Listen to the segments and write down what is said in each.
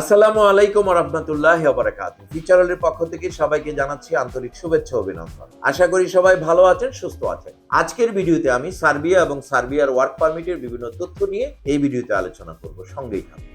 আসসালামু আলাইকুম রহমতুল্লাহ বারাকাত ফিচারের পক্ষ থেকে সবাইকে জানাচ্ছি আন্তরিক শুভেচ্ছা অভিনন্দন। আশা করি সবাই ভালো আছেন, সুস্থ আছেন। আজকের ভিডিওতে আমি সার্বিয়া এবং সার্বিয়ার ওয়ার্ক পারমিটের বিভিন্ন তথ্য নিয়ে এই ভিডিওতে আলোচনা করব। সঙ্গেই থাকুন।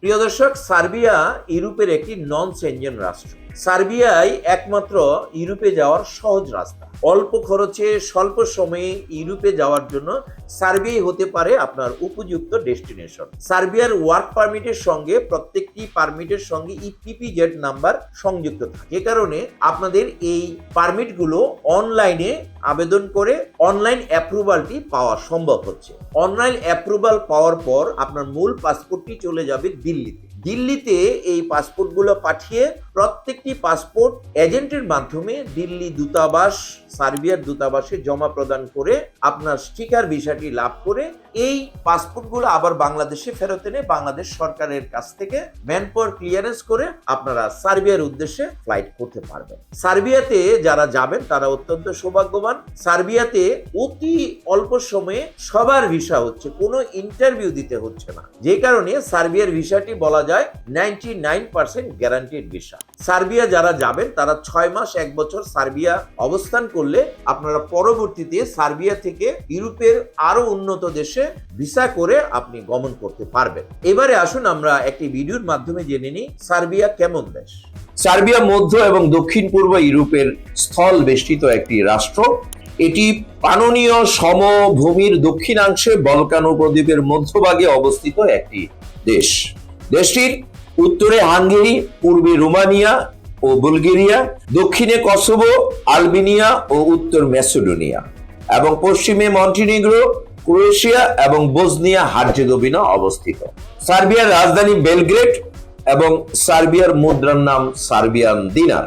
প্রিয় দর্শক, সার্বিয়া ইউরোপের একটি নন সেনজেন রাষ্ট্র। সার্বিয়ায় একমাত্র ইউরোপে যাওয়ার সহজ রাস্তা। অল্প খরচে, স্বল্প সময়ে ইউরোপে যাওয়ার জন্য সার্বিয়াই হতে পারে আপনার উপযুক্ত ডেস্টিনেশন। সার্বিয়ার ওয়ার্ক পারমিটের সঙ্গে, প্রত্যেকটি পারমিটের সঙ্গে ইপিপিজেড নাম্বার সংযুক্ত থাকে। যে কারণে আপনাদের এই পারমিটগুলো অনলাইনে আবেদন করে অনলাইন অ্যাপ্রুভালটি পাওয়া সম্ভব হচ্ছে। অনলাইন অ্যাপ্রুভাল পাওয়ার পর আপনার মূল পাসপোর্টটি চলে যাবে দিল্লিতে। দিল্লিতে এই পাসপোর্টগুলো পাঠিয়ে প্রত্যেকটি পাসপোর্ট এজেন্টের মাধ্যমে দিল্লি দূতাবাস, সার্বিয়ার দূতাবাসে জমা প্রদান করে আপনার স্টিকার ভিসাটি লাভ করে এই পাসপোর্টগুলো আবার বাংলাদেশে ফেরত এনে বাংলাদেশ সরকারের কাছ থেকে ম্যান পাওয়ার ক্লিয়ারেন্স করে আপনারা সার্বিয়ার উদ্দেশ্যে ফ্লাইট করতে পারবেন। সার্বিয়াতে যারা যাবেন, তারা অত্যন্ত সৌভাগ্যবান। সার্বিয়াতে অতি অল্প সময়ে সবার ভিসা হচ্ছে, কোনো ইন্টারভিউ দিতে হচ্ছে না। যে কারণে সার্বিয়ার ভিসাটি বলা যায় ninety nine percent guaranteed visa Serbia যারা যাবেন, তারা ছয় মাস, এক বছর সার্বিয়া অবস্থান করলে আপনারা পরবর্তীতে সার্বিয়া থেকে ইউরোপের আরও উন্নত দেশে ভিসা করে আপনি গমন করতে পারবেন। এবারে আসুন আমরা একটি ভিডিওর মাধ্যমে জেনে নিই সার্বিয়া কেমন দেশ। সার্বিয়া মধ্য এবং দক্ষিণ পূর্ব ইউরোপের স্থল বেষ্টিত একটি রাষ্ট্র। এটি পাননীয় সমভূমির দক্ষিণাংশে বলকান উপদ্বীপের মধ্যভাগে অবস্থিত একটি দেশ। দেশটির উত্তরে হাঙ্গেরি, পূর্বে রোমানিয়া ও বুলগেরিয়া, দক্ষিণে কসোভো, আলবেনিয়া ও উত্তর ম্যাসেডোনিয়া এবং পশ্চিমে মন্টিনিগ্রো, ক্রোয়েশিয়া এবং বোসনিয়া হার্জেগোভিনা অবস্থিত। সার্বিয়ার রাজধানী বেলগ্রেড এবং সার্বিয়ার মুদ্রার নাম সার্বিয়ান দিনার।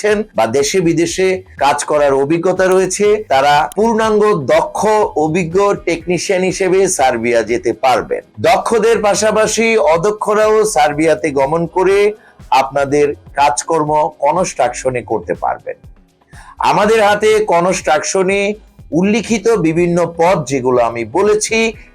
করেছেন বা দেশে বিদেশে কাজ করার অভিজ্ঞতা রয়েছে, তারা পূর্ণাঙ্গ, দক্ষ, অভিজ্ঞ টেকনিশিয়ান হিসেবে সার্বিয়া যেতে পারবেন। দক্ষদের পাশাপাশি অদক্ষরাও সার্বিয়াতে গমন করে আপনাদের কাজকর্ম কনস্ট্রাকশনে করতে পারবেন। আমাদের হাতে কনস্ট্রাকশনে উল্লিখিত বিভিন্ন পদ যেগুলো আমি বলেছি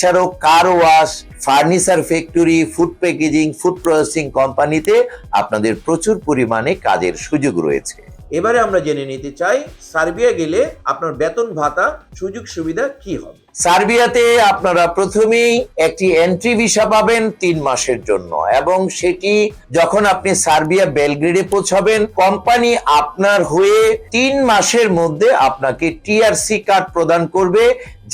এছাড়াও car wash furniture factory food packaging food processing কোম্পানিতে আপনাদের প্রচুর পরিমাণে কাজের সুযোগ রয়েছে। এবারে আমরা জেনে নিতে চাই, সার্বিয়া গেলে আপনার বেতন ভাতা, সুযোগ সুবিধা কি হবে? সার্বিয়াতে আপনারা প্রথমেই একটি এন্ট্রি ভিসা পাবেন তিন মাসের জন্য এবং সেটি যখন আপনি সার্বিয়া বেলগ্রেডে পৌঁছাবেন কোম্পানি আপনার হয়ে তিন মাসের মধ্যে আপনাকে টিআরসি কার্ড প্রদান করবে,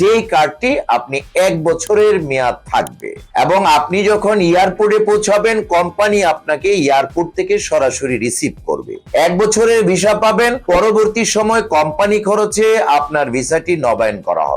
যেই কার্ডটি আপনি এক বছরের মেয়াদ থাকবে। এবং আপনি যখন এয়ারপোর্টে পৌঁছাবেন কোম্পানি আপনাকে এয়ারপোর্ট থেকে সরাসরি রিসিভ করবে। এক বছরের ভিসা পাবেন। পরবর্তী সময় কোম্পানি খরচে আপনার ভিসাটি নবায়ন করা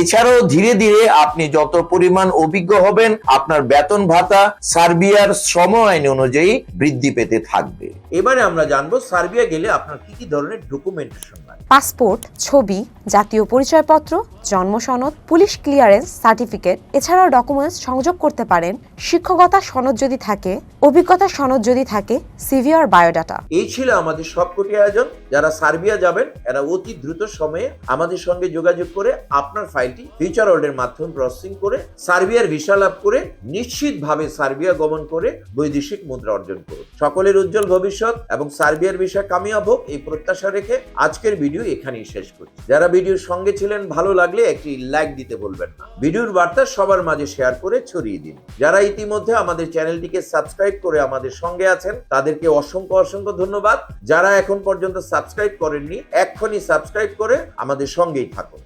এছাড়াও ধীরে ধীরে আপনি যত পরিমাণ অভিজ্ঞ হবেন আপনার বেতন ভাতা সার্বিয়ার শ্রম আইন অনুযায়ী বৃদ্ধি পেতে থাকবে। এবারে আমরা জানব সার্বিয়া গেলে আপনার কি কি ধরনের ডকুমেন্টেশন লাগে পাসপোর্ট ছবি জাতীয় পরিচয়পত্র জন্ম সনদ পুলিশ ক্লিয়ারেন্স সার্টিফিকেট এছাড়াও ডকুমেন্টস সংযোগ করতে পারেন। শিক্ষকতা সনদ যদি থাকে অভিজ্ঞতা সনদ যদি থাকে সিভি আর বায়োডাটা। এই ছিল আমাদের সবকটি আয়োজন। যারা সার্বিয়া যাবেন এরা অতি দ্রুত সময়ে আমাদের সঙ্গে যোগাযোগ করে আপনার ফাইলটি ফিউচার ওয়ার্ল্ডের মাধ্যমে প্রসেসিং করে সার্বিয়ার ভিসা লাভ করে, নিশ্চিতভাবে সার্বিয়া গমন করে বৈদেশিক মুদ্রা অর্জন করুন। সকলের উজ্জ্বল ভবিষ্যৎ এবং সার্বিয়ার ভিসা কামিয়াব হোক, এই প্রত্যাশা রেখে আজকের ভিডিও এখানেই শেষ করছি। যারা ভিডিওর সঙ্গে ছিলেন, ভালো লাগলে একটি লাইক দিতে বলবেন না। ভিডিওর বার্তা সবার মাঝে শেয়ার করে ছড়িয়ে দিন। যারা ইতিমধ্যে আমাদের চ্যানেলটিকে সাবস্ক্রাইব করে আমাদের সঙ্গে আছেন, তাদেরকে অসংখ্য অসংখ্য ধন্যবাদ। যারা এখন পর্যন্ত সাবস্ক্রাইব করেননি, এক্ষুনি সাবস্ক্রাইব করে আমাদের সঙ্গেই থাকুন।